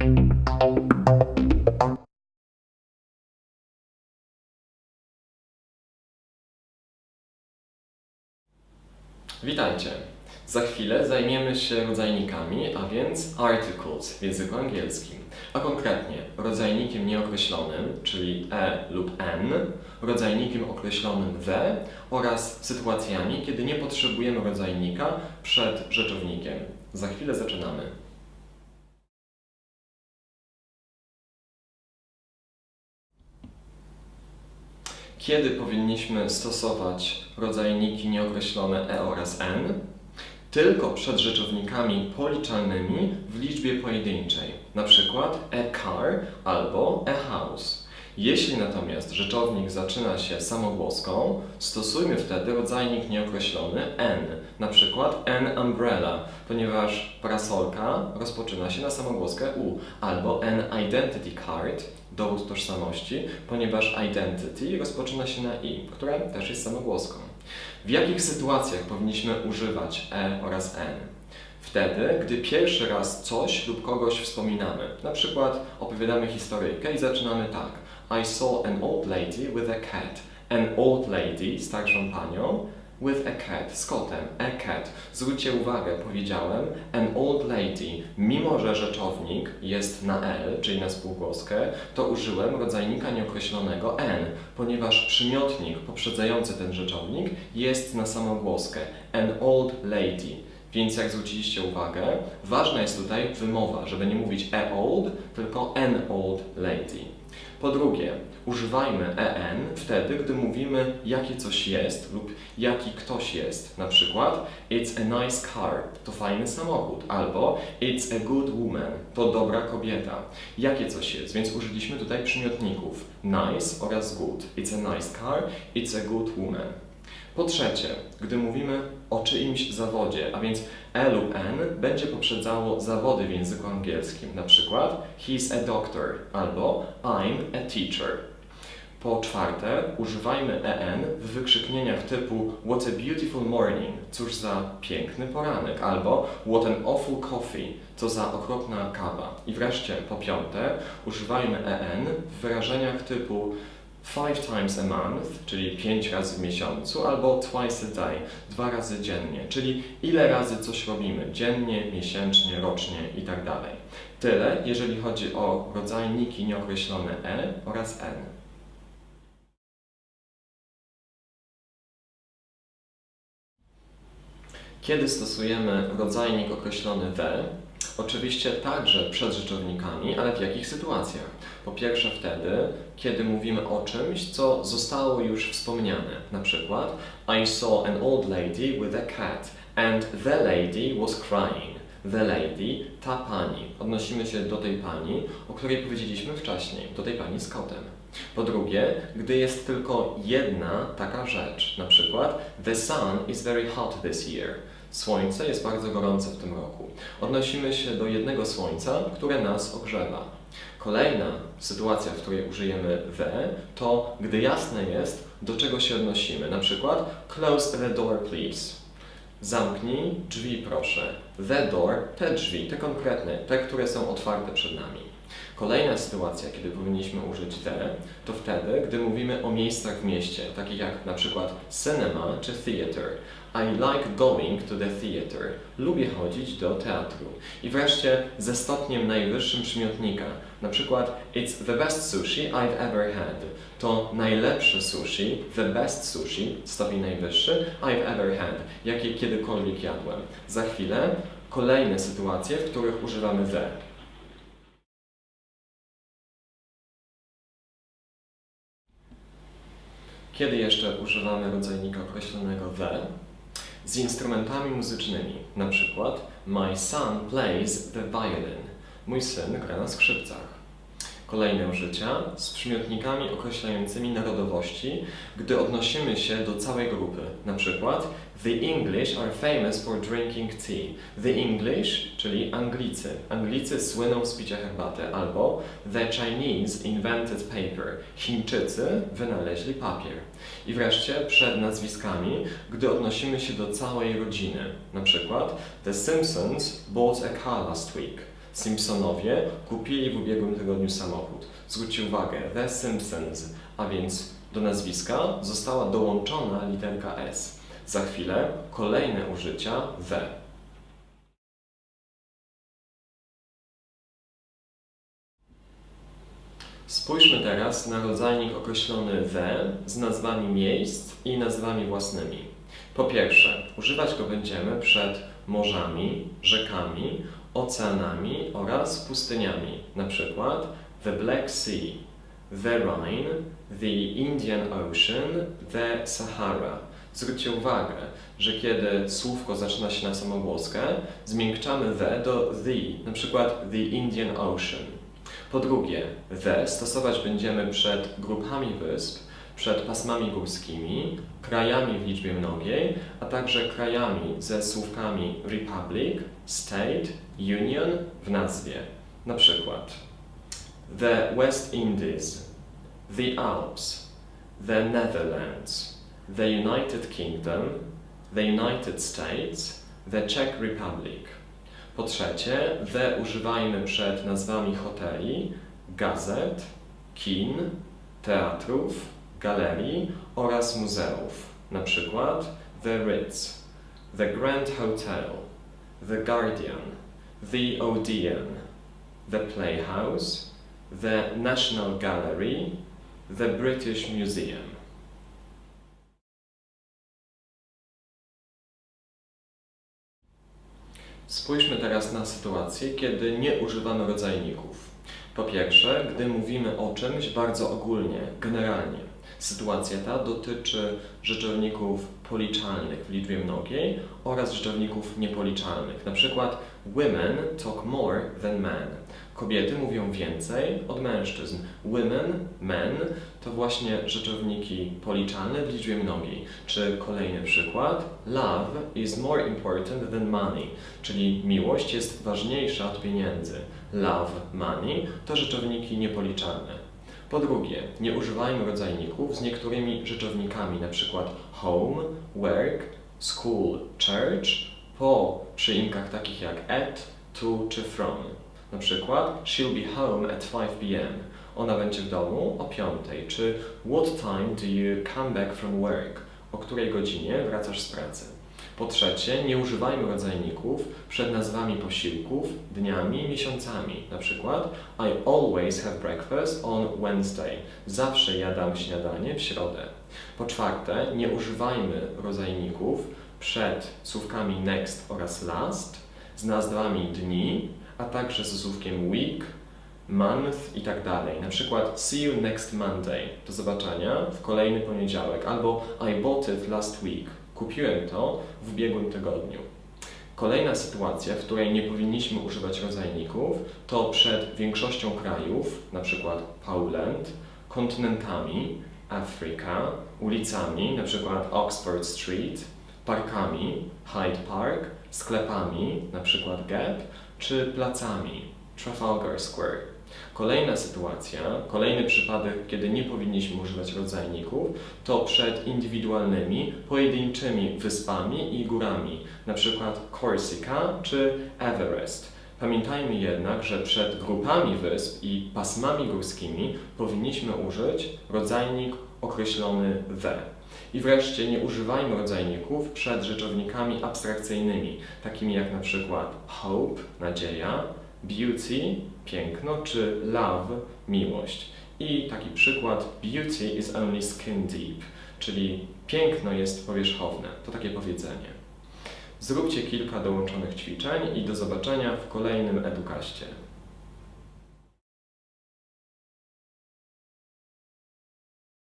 Witajcie. Za chwilę zajmiemy się rodzajnikami, a więc articles w języku angielskim, a konkretnie rodzajnikiem nieokreślonym, czyli e lub n, rodzajnikiem określonym the oraz sytuacjami, kiedy nie potrzebujemy rodzajnika przed rzeczownikiem. Za chwilę zaczynamy. Kiedy powinniśmy stosować rodzajniki nieokreślone e oraz n? Tylko przed rzeczownikami policzalnymi w liczbie pojedynczej, przykład a car albo a house. Jeśli natomiast rzeczownik zaczyna się samogłoską, stosujmy wtedy rodzajnik nieokreślony n, na przykład an umbrella, ponieważ parasolka rozpoczyna się na samogłoskę u, albo an identity card, dowód tożsamości, ponieważ identity rozpoczyna się na i, która też jest samogłoską. W jakich sytuacjach powinniśmy używać e oraz n? Wtedy, gdy pierwszy raz coś lub kogoś wspominamy. Na przykład opowiadamy historyjkę i zaczynamy tak. I saw an old lady with a cat. An old lady, starszą panią, with a cat, z kotem, a cat. Zwróćcie uwagę, powiedziałem an old lady. Mimo, że rzeczownik jest na l, czyli na spółgłoskę, to użyłem rodzajnika nieokreślonego n, ponieważ przymiotnik poprzedzający ten rzeczownik jest na samogłoskę. An old lady. Więc jak zwróciliście uwagę, ważna jest tutaj wymowa, żeby nie mówić a old, tylko an old lady. Po drugie, używajmy en wtedy, gdy mówimy jakie coś jest lub jaki ktoś jest. Na przykład it's a nice car, to fajny samochód, albo it's a good woman, to dobra kobieta. Jakie coś jest, więc użyliśmy tutaj przymiotników nice oraz good. It's a nice car, it's a good woman. Po trzecie, gdy mówimy o czyimś zawodzie, a więc e lub n będzie poprzedzało zawody w języku angielskim, na przykład he's a doctor albo I'm a teacher. Po czwarte, używajmy en w wykrzyknieniach typu What a beautiful morning, cóż za piękny poranek, albo What an awful coffee, co za okropna kawa. I wreszcie, po piąte, używajmy en w wyrażeniach typu five times a month, czyli pięć razy w miesiącu, albo twice a day, dwa razy dziennie, czyli ile razy coś robimy, dziennie, miesięcznie, rocznie i tak. Tyle, jeżeli chodzi o rodzajniki nieokreślone e oraz n. Kiedy stosujemy rodzajnik określony the, oczywiście także przed rzeczownikami, ale w jakich sytuacjach? Po pierwsze wtedy, kiedy mówimy o czymś, co zostało już wspomniane. Na przykład I saw an old lady with a cat and the lady was crying. The lady, ta pani. Odnosimy się do tej pani, o której powiedzieliśmy wcześniej, do tej pani z kotem. Po drugie, gdy jest tylko jedna taka rzecz, na przykład The sun is very hot this year. Słońce jest bardzo gorące w tym roku. Odnosimy się do jednego słońca, które nas ogrzewa. Kolejna sytuacja, w której użyjemy the, to gdy jasne jest, do czego się odnosimy. Na przykład close the door please. Zamknij drzwi proszę. The door, te drzwi, te konkretne, te, które są otwarte przed nami. Kolejna sytuacja, kiedy powinniśmy użyć the, to wtedy, gdy mówimy o miejscach w mieście, takich jak na przykład cinema czy theater. I like going to the theater. Lubię chodzić do teatru. I wreszcie ze stopniem najwyższym przymiotnika. Na przykład It's the best sushi I've ever had. To najlepsze sushi, the best sushi, stopień najwyższy, I've ever had, jakie kiedykolwiek jadłem. Za chwilę kolejne sytuacje, w których używamy the. Kiedy jeszcze używamy rodzajnika określonego the? Z instrumentami muzycznymi, na przykład My son plays the violin. Mój syn gra na skrzypcach. Kolejne użycia z przymiotnikami określającymi narodowości, gdy odnosimy się do całej grupy. Na przykład The English are famous for drinking tea. The English, czyli Anglicy. Anglicy słyną z picia herbaty. Albo The Chinese invented paper. Chińczycy wynaleźli papier. I wreszcie przed nazwiskami, gdy odnosimy się do całej rodziny. Na przykład The Simpsons bought a car last week. Simpsonowie kupili w ubiegłym tygodniu samochód. Zwróćcie uwagę, The Simpsons, a więc do nazwiska została dołączona literka S. Za chwilę kolejne użycia the. Spójrzmy teraz na rodzajnik określony the z nazwami miejsc i nazwami własnymi. Po pierwsze, używać go będziemy przed morzami, rzekami, oceanami oraz pustyniami, na przykład the Black Sea, the Rhine, the Indian Ocean, the Sahara. Zwróćcie uwagę, że kiedy słówko zaczyna się na samogłoskę, zmiękczamy the do the, na przykład the Indian Ocean. Po drugie, the stosować będziemy przed grupami wysp, przed pasmami górskimi, krajami w liczbie mnogiej, a także krajami ze słówkami republic, state, union w nazwie. Na przykład the West Indies, the Alps, the Netherlands, the United Kingdom, the United States, the Czech Republic. Po trzecie, the używajmy przed nazwami hoteli, gazet, kin, teatrów, galerii oraz muzeów. Na przykład The Ritz, The Grand Hotel, The Guardian, The Odeon, The Playhouse, The National Gallery, The British Museum. Spójrzmy teraz na sytuację, kiedy nie używamy rodzajników. Po pierwsze, gdy mówimy o czymś bardzo ogólnie, generalnie. Sytuacja ta dotyczy rzeczowników policzalnych w liczbie mnogiej oraz rzeczowników niepoliczalnych. Na przykład women talk more than men. Kobiety mówią więcej od mężczyzn. Women, men to właśnie rzeczowniki policzalne w liczbie mnogiej. Czy kolejny przykład? Love is more important than money, czyli miłość jest ważniejsza od pieniędzy. Love, money to rzeczowniki niepoliczalne. Po drugie, nie używajmy rodzajników z niektórymi rzeczownikami, np. home, work, school, church, po przyimkach takich jak at, to czy from. Na przykład she'll be home at 5 p.m. Ona będzie w domu o 5. Czy what time do you come back from work? O której godzinie wracasz z pracy? Po trzecie, nie używajmy rodzajników przed nazwami posiłków, dniami, miesiącami. Na przykład I always have breakfast on Wednesday. Zawsze jadam śniadanie w środę. Po czwarte, nie używajmy rodzajników przed słówkami next oraz last z nazwami dni, a także ze słówkiem week, month i tak dalej. Na przykład see you next Monday. Do zobaczenia w kolejny poniedziałek. Albo I bought it last week. Kupiłem to w ubiegłym tygodniu. Kolejna sytuacja, w której nie powinniśmy używać rodzajników, to przed większością krajów, na przykład Poland, kontynentami, Afryka, ulicami, na przykład Oxford Street, parkami, Hyde Park, sklepami, na przykład Gap, czy placami, Trafalgar Square. Kolejna sytuacja, kolejny przypadek, kiedy nie powinniśmy używać rodzajników, to przed indywidualnymi, pojedynczymi wyspami i górami, przykład Corsica czy Everest. Pamiętajmy jednak, że przed grupami wysp i pasmami górskimi powinniśmy użyć rodzajnik określony the. I wreszcie nie używajmy rodzajników przed rzeczownikami abstrakcyjnymi, takimi jak na przykład hope, nadzieja, beauty, piękno, czy love, miłość. I taki przykład, beauty is only skin deep, czyli piękno jest powierzchowne. To takie powiedzenie. Zróbcie kilka dołączonych ćwiczeń i do zobaczenia w kolejnym edukaście.